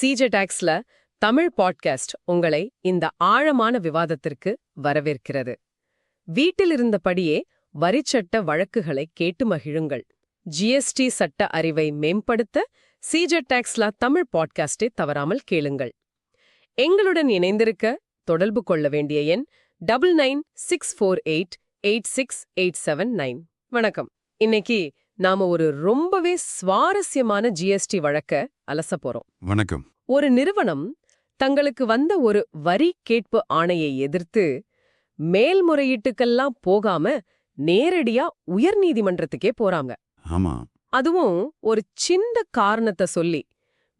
சிஜெடாக்ஸ்ல Tamil podcast உங்களை இந்த ஆழமான விவாதத்திற்கு வரவேற்கிறது. வீட்டிலிருந்தபடியே வரிச்சட்ட வழக்குகளை கேட்டு மகிழுங்கள். ஜிஎஸ்டி சட்ட அறிவை மேம்படுத்த சிஜெடாக்ஸ்ல தமிழ் பாட்காஸ்டை தவறாமல் கேளுங்கள். எங்களுடன் இணைந்திருக்க தொடர்பு கொள்ள வேண்டிய எண் double nine six four eight eight six eight seven nine. வணக்கம். இன்னைக்கு நாம ஒரு ரொம்பவே சுவாரஸ்யமான ஜிஎஸ்டி வழக்க அலச போறோம். வணக்கம். ஒரு நிறுவனம் தங்களுக்கு வந்த ஒரு வரி கேட்பு ஆணையை எதிர்த்து மேல்முறையீட்டுக்கெல்லாம் போகாம நேரடியா உயர்நீதிமன்றத்துக்கே போறாங்க. ஆமா. அதுவும் ஒரு சின்ன காரணத்தை சொல்லி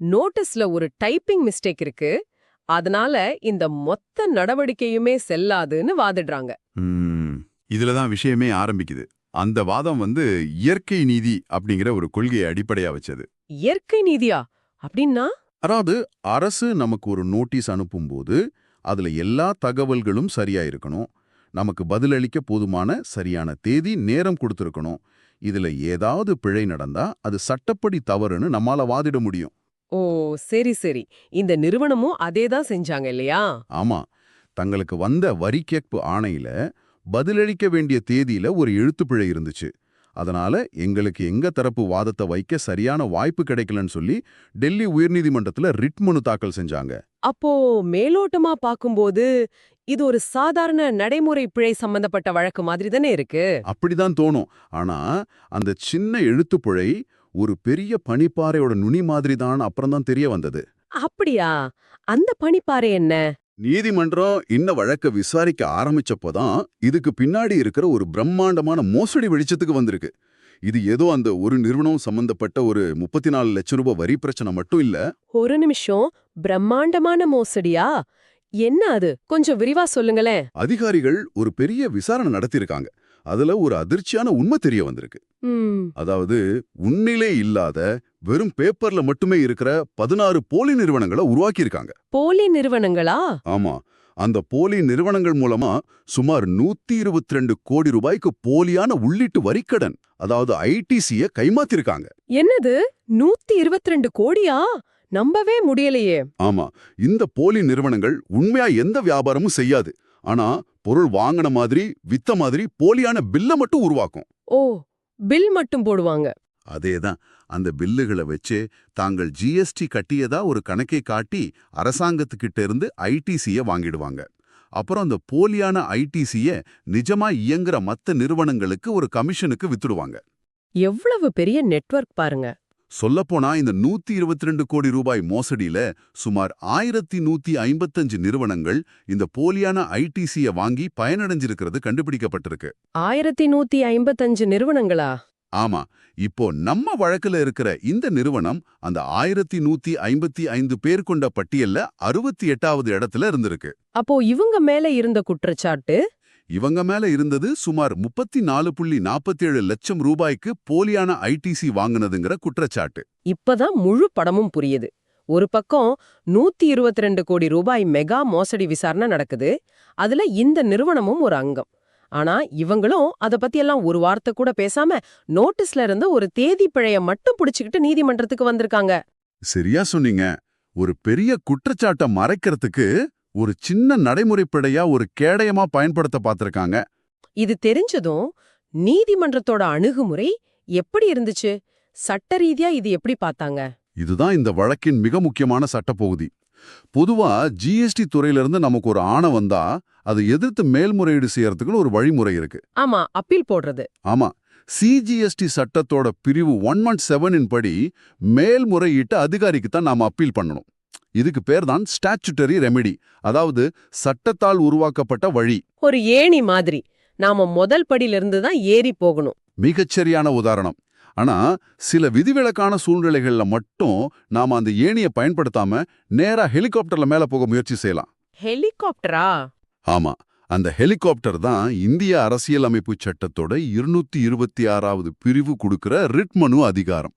நோட்டீஸ்ல ஒரு டைப்பிங் மிஸ்டேக் இருக்கு அதனால இந்த மொத்த நடவடிக்கையுமே செல்லாதுன்னு வாதிடுறாங்க. இதுலதான் விஷயமே ஆரம்பிக்குது. அந்த வாதம் வந்து இயற்கை நீதி அப்படிங்கிற ஒரு கொள்கையை அடிப்படையா வச்சது. இயற்கை நீதியா? அப்படின்னா? அதாவது அரசு நமக்கு ஒரு நோட்டீஸ் அனுப்பும்போது அதுல எல்லா தகவல்களும் சரியா இருக்கணும். நமக்கு பதிலளிக்க போதுமான சரியான தேதி நேரம் கொடுத்திருக்கணும். இதுல ஏதாவது பிழை நடந்தா அது சட்டப்படி தவறுன்னு நம்மால வாதிட முடியும். ஓ சரி சரி. இந்த நிறுவனமும் அதே தான் செஞ்சாங்க இல்லையா? ஆமா. தங்களுக்கு வந்த வரி கேட்பு ஆணையில பதிலளிக்க வேண்டிய தேதியில ஒரு எழுத்துப்பிழை இருந்துச்சு. அதனால எங்களுக்கு எங்க தரப்பு வாதத்தை வைக்க சரியான வாய்ப்பு கிடைக்கலன்னு சொல்லி டெல்லி உயர்நீதிமன்றத்துல ரிட் மனு தாக்கல் செஞ்சாங்க. அப்போ மேலோட்டமா பாக்கும்போது இது ஒரு சாதாரண நடைமுறை பிழை சம்பந்தப்பட்ட வழக்கு மாதிரி தானே இருக்கு? அப்படிதான் தோணும். ஆனா அந்த சின்ன எழுத்துப்பிழை ஒரு பெரிய பனிப்பாறையோட நுனி மாதிரி தான் அப்புறம் தான் தெரிய வந்தது. அப்படியா? அந்த பனிப்பாறை என்ன? நீதிமன்றம் இன்ன வழக்க விசாரிக்க ஆரம்பிச்சப்போதான் இதுக்கு பின்னாடி இருக்கிற ஒரு பிரம்மாண்டமான மோசடி வெளிச்சத்துக்கு வந்திருக்கு. இது ஏதோ அந்த ஒரு நிறுவனம் சம்பந்தப்பட்ட ஒரு முப்பத்தி நாலு லட்சம் ரூபாய் வரி பிரச்சனை மட்டும் இல்ல. ஒரு நிமிஷம். பிரம்மாண்டமான மோசடியா? என்ன அது? கொஞ்சம் விரிவா சொல்லுங்களேன். அதிகாரிகள் ஒரு பெரிய விசாரணை நடத்தியிருக்காங்க. அதுல ஒரு அதிர்ச்சியான உண்மை தெரிய வந்திருக்கு. அதாவது உன்னிலே இல்லாத வெறும் பேப்பர்ல மட்டுமே இருக்கிற பதினாறு போலி நிறுவனங்களை உருவாக்கியிருக்காங்க. போலி நிறுவனங்களா? ஆமா. அந்த போலி நிறுவனங்கள் மூலமா சுமார் நூத்தி இருபத்தி ரெண்டு கோடி ரூபாய்க்கு போலியான உள்ளீட்டு வரிக்கடன் அதாவது ஐடிசிய கைமாத்திருக்காங்க. என்னது? நூத்தி இருபத்தி ரெண்டு கோடியா? நம்பவே முடியலையே. ஆமா. இந்த போலி நிறுவனங்கள் உண்மையா எந்த வியாபாரமும் செய்யாது. ஆனா பொருள் வாங்கின மாதிரி வித்த மாதிரி போலியான பில்ல மட்டும் உருவாக்கும். ஓ பில் மட்டும் போடுவாங்க. அதேதான். அந்த பில்லுகளை வச்சு தாங்கள் ஜிஎஸ்டி கட்டியதா ஒரு கணக்கை காட்டி அரசாங்கத்துக்கிட்ட இருந்து ஐடிசிய வாங்கிடுவாங்க. அப்புறம் அந்த போலியான ஐடிசிய நிஜமா இயங்குற மத்த நிறுவனங்களுக்கு ஒரு கமிஷனுக்கு வித்துடுவாங்க. எவ்வளவு பெரிய நெட்வொர்க் பாருங்க. சொல்லப்போனா இந்த நூத்தி இருபத்தி ரெண்டு கோடி ரூபாய் மோசடியில சுமார் ஆயிரத்தி நூத்தி ஐம்பத்தஞ்சு நிறுவனங்கள் இந்த போலியான ஐடிசிய வாங்கி பயனடைஞ்சிருக்கிறது கண்டுபிடிக்கப்பட்டிருக்கு. ஆயிரத்தி நூத்தி ஐம்பத்தஞ்சு நிறுவனங்களா? ஆமா இப்போ நம்ம வழக்குல இருக்கிற இந்த நிறுவனம் அந்த ஆயிரத்தி நூத்தி ஐம்பத்தி ஐந்து பேர் கொண்ட பட்டியல்ல அறுபத்தி எட்டாவது இடத்துல இருந்திருக்கு. அப்போ இவங்க மேல இருந்த குற்றச்சாட்டு? இவங்க மேல இருந்தது சுமார் முப்பத்தி நாலு புள்ளி நாற்பத்தேழு லட்சம் ரூபாய்க்கு போலியான ஐடிசி வாங்குனதுங்கிற குற்றச்சாட்டு. இப்பதான் முழு படமும் புரியுது. ஒரு பக்கம் நூத்தி இருபத்தி ரெண்டு கோடி ரூபாய் மெகா மோசடி விசாரணை நடக்குது. அதுல இந்த நிறுவனமும் ஒரு அங்கம். ஆனா இவங்களும் அத பத்தி எல்லாம் ஒரு வார்த்தை கூட பேசாம நோட்டீஸ்ல இருந்து ஒரு தேதி பிழைய மட்டும் புடிச்சுக்கிட்டு நீதிமன்றத்துக்கு வந்திருக்காங்க. சரியா சொன்னீங்க. ஒரு பெரிய குற்றச்சாட்டை மறைக்கிறதுக்கு ஒரு சின்ன நடைமுறைப்படையா ஒரு கேடயமா பயன்படுத்த பார்த்திருக்காங்க இது தெரிஞ்சதும் நீதிமன்றத்தோட அணுகுமுறை எப்படி இருந்துச்சு? சட்ட ரீதியா இது எப்படி பார்த்தாங்க? இதுதான் இந்த வழக்கின் மிக முக்கியமான சட்டப்பகுதி பொதுவா ஜிஎஸ்டி துறையிலிருந்து நமக்கு ஒரு ஆணை வந்தா அதை எதிர்த்து மேல்முறையீடு செய்யறதுக்குன்னு ஒரு வழிமுறை இருக்கு. ஆமா அப்பீல் போடுறது. ஆமா சிஜிஎஸ்டி சட்டத்தோட பிரிவு ஒன் ஒன் செவனின் படி மேல்முறையீட்டு அதிகாரிக்கு தான் நாம அப்பீல் பண்ணணும். இதுக்கு பேர் தான் ஸ்டாச்சுட்டரி ரெமெடி அதாவது சட்டத்தால் உருவாக்கப்பட்ட வழி. ஒரு ஏணி மாதிரி. நாம முதல் படியில இருந்து தான் ஏறி போகணும். மிகச்சரியான உதாரணம். ஆனா சில விதிவிலக்கான சூழ்நிலைகள்ல மட்டும் நாம அந்த ஏணியை பயன்படுத்தாம நேரா ஹெலிகாப்டர்ல மேல போக முயற்சி செய்யலாம். ஹெலிகாப்டரா? ஆமா. அந்த ஹெலிகாப்டர் தான் இந்திய அரசியலமைப்பு சட்டத்தோட இருநூத்தி இருபத்தி ஆறாவது பிரிவு கொடுக்கிற ரிட் மனு அதிகாரம்.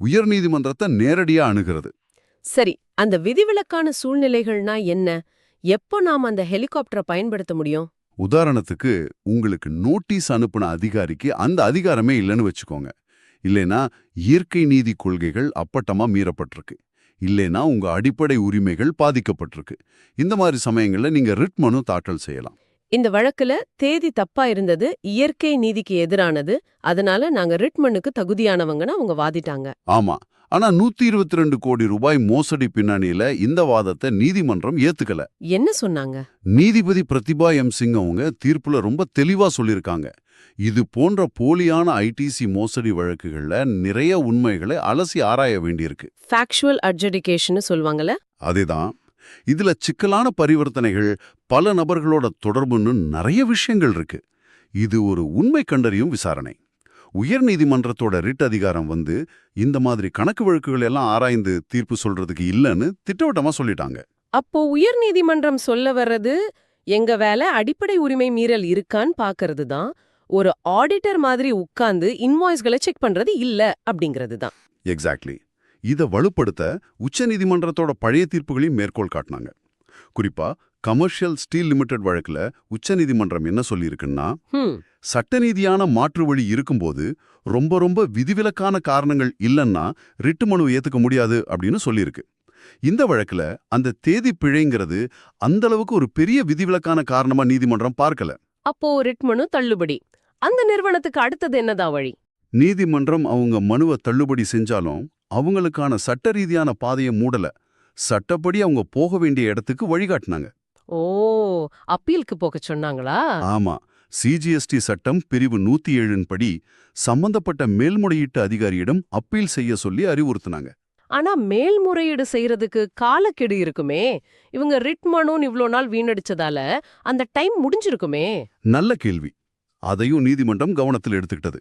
உயர்நீதிமன்றத்தை நேரடியா அணுகிறது. சரி அந்த விதிவிலக்கான சூழ்நிலைகள்னா என்ன? எப்போ நாம அந்த ஹெலிகாப்டரை பயன்படுத்த முடியும்? உதாரணத்துக்கு உங்களுக்கு நோட்டீஸ் அனுப்புன அதிகாரிக்கு அந்த அதிகாரமே இல்லைன்னு வச்சுக்கோங்க. இல்லைனா இயற்கை நீதி கொள்கைகள் அப்பட்டமா மீறப்பட்டிருக்கு. இல்லைனா உங்க அடிப்படை உரிமைகள் பாதிக்கப்பட்டிருக்கு. இந்த மாதிரி சமயங்கள்ல நீங்க ரிட் மனு தாக்கல் செய்யலாம். இந்த வழக்குல தேதி தப்பா இருந்தது இயற்கை நீதிக்கு எதிரானது அதனால நாங்க ரிட்மனுக்கு தகுதியானவங்கன்னு அவங்க வாதிட்டாங்க. ஆமா. ஆனா நூத்தி இருபத்தி ரெண்டு கோடி ரூபாய் மோசடி பின்னணியில இந்த வாதத்தை நீதிமன்றம் ஏத்துக்கல. என்ன சொன்னாங்க? நீதிபதி பிரதிபா எம் சிங் அவங்க தீர்ப்புல ரொம்ப தெளிவா சொல்லியிருக்காங்க. இது போன்ற போலியான ஐடிசி மோசடி வழக்குகள்ல நிறைய உண்மைகளை அலசி ஆராய வேண்டியிருக்கு. ஃபேக்சுவல் அட்ஜடிகேஷன் சொல்லுவாங்கல்ல? அதேதான். இதுல சிக்கலான பரிவர்த்தனைகள் பல நபர்களோட தொடர்புன்னு நிறைய விஷயங்கள் இருக்கு. இது ஒரு உண்மை கண்டறியும் விசாரணை. உயர் நீதிமன்றத்தோட ரிட் அதிகாரம் வந்து இந்த மாதிரி கணக்கு வழக்குகள் எல்லாம் ஆராய்ந்து தீர்ப்பு சொல்றதுக்கு இல்லைன்னு திட்டவட்டமா சொல்லிட்டாங்க. அப்போ உயர் நீதிமன்றம் சொல்ல வர்றது எங்க வேலை அடிப்படை உரிமை மீறல் இருக்கான்னு பாக்குறது தான். ஒரு ஆடிட்டர் மாதிரி உட்கார்ந்து இன்வாய்ஸ்களை செக் பண்றது இல்ல அப்படிங்கிறது தான். எக்ஸாக்ட்லி இத வலுப்படுத்த உச்சநீதிமன்றத்தோட பழைய தீர்ப்புகளையும் மேற்கோள் காட்டினாங்க. குறிப்பா கமர்ஷியல் ஸ்டீல் லிமிடெட் வழக்குல உச்சநீதிமன்றம் என்ன சொல்லியிருக்குன்னா ஹம். சட்ட ரீதியான மாற்று வழி இருக்கும்போது ரொம்ப ரொம்ப விதிவிலக்கான காரணங்கள் இல்லைன்னா ரிட்டு மனு ஏத்துக்க முடியாது அப்படின்னு சொல்லியிருக்கு. இந்த வழக்குல அந்த தேதி பிழைங்கிறது அந்த அளவுக்கு ஒரு பெரிய விதிவிலக்கான காரணமா நீதிமன்றம் பார்க்கல. அப்போ ரிட்மனு தள்ளுபடி. அந்த நிறுவனத்துக்கு அடுத்தது என்னதான் வழி? நீதிமன்றம் அவங்க மனுவை தள்ளுபடி செஞ்சாலும் அவங்களுக்கான சட்ட ரீதியான பாதையை மூடல. சட்டப்படி அவங்க போக வேண்டிய இடத்துக்கு வழிகாட்டினாங்க. ஓ அப்பீலுக்கு போக சொன்னாங்களா? ஆமா. சிஜிஎஸ்டி சட்டம் பிரிவு நூத்தி ஏழின் படி சம்பந்தப்பட்ட மேல்முறையீட்டு அதிகாரியிடம் அப்பீல் செய்ய சொல்லி அறிவுறுத்தினாங்க. ஆனா மேல்முறையீடு செய்யறதுக்கு காலக்கெடு இருக்குமே. இவங்க ரிட் மனுன்னு இவ்ளோ நாள் வீணடிச்சதால அந்த டைம் முடிஞ்சிருக்குமே. நல்ல கேள்வி. அதையும் நீதிமன்றம் கவனத்தில் எடுத்துக்கிட்டது.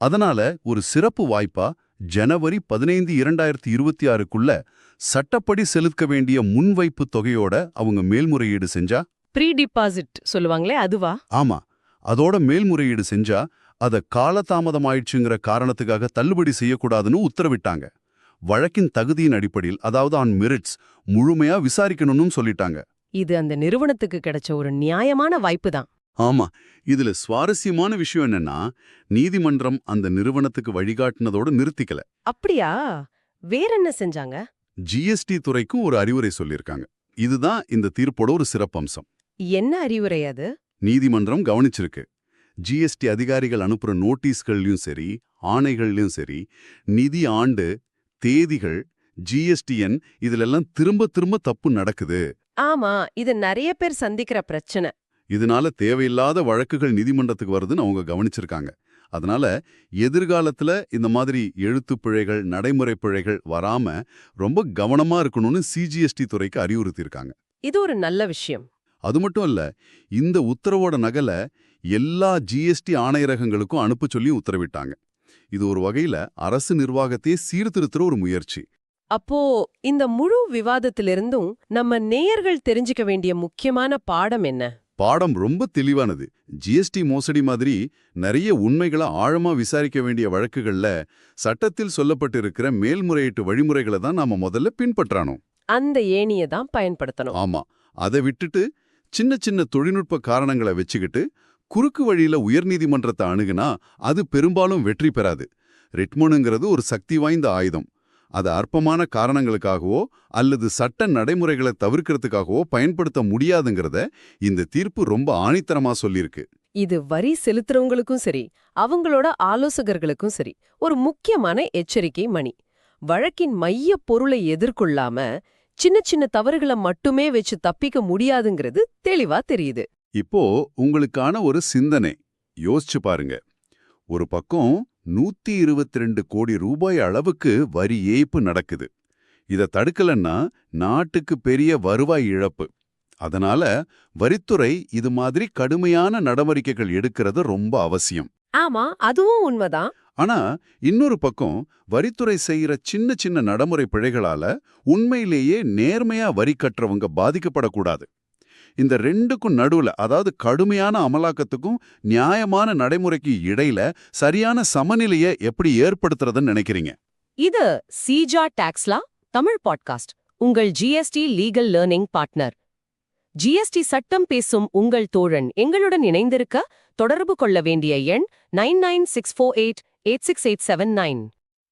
அதனால ஒரு சிறப்பு வாய்ப்பா ஜனவரி பதினைந்து இரண்டாயிரத்தி இருபத்தி ஆறுக்குள்ள சட்டப்படி செலுத்த வேண்டிய முன்வைப்பு தொகையோட அவங்க மேல்முறையீடு செஞ்சா? ப்ரீ டிபாசிட் சொல்லுவாங்களே அதுவா? ஆமா. அதோட மேல்முறையீடு செஞ்சா அத காலதாமதமாயிடுச்சுங்கிற காரணத்துக்காக தள்ளுபடி செய்யக்கூடாதுன்னு உத்தரவிட்டாங்க. வழக்கின் தகுதியின் அடிப்படையில் அதாவது ஆன் மெரிட்ஸ் முழுமையா விசாரிக்கணும்னு சொல்லிட்டாங்க. இது அந்த நிறுவனத்துக்கு கிடைச்ச ஒரு நியாயமான வாய்ப்பு தான். ஆமா இதுல சுவாரஸ்யமான விஷயம் என்னன்னா நீதிமன்றம் அந்த நிறுவனத்துக்கு வழிகாட்டினதோட நிறுத்திக்கல. அப்படியா? வேற என்ன செஞ்சாங்க? ஜிஎஸ்டி துறைக்கும் ஒரு அறிவுரை சொல்லியிருக்காங்க. இதுதான் இந்த தீர்ப்போட ஒரு சிறப்பம்சம். என்ன அறிவுரை அது? நீதிமன்றம் கவனிச்சிருக்கு. ஜிஎஸ்டி அதிகாரிகள் அனுப்புற நோட்டீஸ்கள்லயும் சரி ஆணைகள்லயும் சரி நிதி ஆண்டு தேதிகள் ஜிஎஸ்டிஎன் இதுலெல்லாம் திரும்ப திரும்ப தப்பு நடக்குது. ஆமா இது நிறைய பேர் சந்திக்கிற பிரச்சனை. இதனால தேவையில்லாத வழக்குகள் நீதிமன்றத்துக்கு வருதுன்னு அவங்க கவனிச்சிருக்காங்க. அதனால எதிர்காலத்துல இந்த மாதிரி எழுத்துப் பிழைகள் நடைமுறை பிழைகள் வராம ரொம்ப கவனமா இருக்கணும்னு சிஜிஎஸ்டி துறைக்கு அறிவுறுத்தியிருக்காங்க. இது ஒரு நல்ல விஷயம். அது மட்டும் இல்ல இந்த உத்தரவோட நகலை எல்லா ஜிஎஸ்டி ஆணையரகங்களுக்கும் அனுப்ப சொல்லி உத்தரவிட்டாங்க. இது ஒரு வகையில அரசு நிர்வாகத்தையே சீர்திருத்துற ஒரு முயற்சி. அப்போ இந்த முழு விவாதத்திலிருந்தும் நம்ம நேயர்கள் தெரிஞ்சுக்க வேண்டிய முக்கியமான பாடம் என்ன? பாடம் ரொம்ப தெளிவானது. ஜிஎஸ்டி மோசடி மாதிரி நிறைய உண்மைகளை ஆழமா விசாரிக்க வேண்டிய வழக்குகள்ல சட்டத்தில் சொல்லப்பட்டிருக்கிற மேல்முறையீட்டு வழிமுறைகளை தான் நாம முதல்ல பின்பற்றணும் அந்த ஏணியை தான் பயன்படுத்தணும். ஆமா. அதை விட்டுட்டு சின்ன சின்ன தொழில்நுட்ப காரணங்களை வச்சுக்கிட்டு குறுக்கு வழியில உயர்நீதிமன்றத்தை அணுகுனா அது பெரும்பாலும் வெற்றி பெறாது. ரிட்மனுங்கிறது ஒரு சக்தி வாய்ந்த ஆயுதம். அதை அற்பமான காரணங்களுக்காகவோ அல்லது சட்ட நடைமுறைகளை தவிர்க்கிறதுக்காகவோ பயன்படுத்த முடியாதுங்கிறத இந்த தீர்ப்பு ரொம்ப ஆணித்தரமா சொல்லியிருக்கு. இது வரி செலுத்துறவங்களுக்கும் சரி அவங்களோட ஆலோசகர்களுக்கும் சரி ஒரு முக்கியமான எச்சரிக்கை மணி. வழக்கின் மைய பொருளை எதிர்கொள்ளாம சின்ன சின்ன தவறுகளை மட்டுமே வச்சு தப்பிக்க முடியாதுங்கிறது தெளிவா தெரியுது. இப்போ உங்களுக்கான ஒரு சிந்தனை. யோசிச்சு பாருங்க. ஒரு பக்கம் நூத்தி இருபத்தி ரெண்டு கோடி ரூபாய் அளவுக்கு வரி ஏய்ப்பு நடக்குது. இத தடுக்கலன்னா நாட்டுக்கு பெரிய வருவாய் இழப்பு. அதனால வரித்துறை இது மாதிரி கடுமையான நடவடிக்கைகள் எடுக்கிறது ரொம்ப அவசியம். ஆமா அதுவும் உண்மைதான். ஆனா இன்னொரு பக்கம் வரித்துறை செய்யற சின்ன சின்ன நடைமுறை பிழைகளால உண்மையிலேயே நேர்மையா வரி கட்டுறவங்க பாதிக்கப்படக்கூடாது. இந்த ரெண்டுக்கும் நடுவுல அதாவது கடுமையான அமலாக்கத்துக்கும் நியாயமான நடைமுறைக்கு இடையில சரியான சமநிலையை எப்படி ஏற்படுத்துறதுன்னு நினைக்கிறீங்க? இது சீஜா டாக்ஸ்லா தமிழ் பாட்காஸ்ட் உங்கள் GST legal learning partner. GST சட்டம் பேசும் உங்கள் தோழன் எங்களுடன் இணைந்திருக்க தொடர்பு கொள்ள வேண்டிய எண் nine nine six four eight eight six eight seven nine.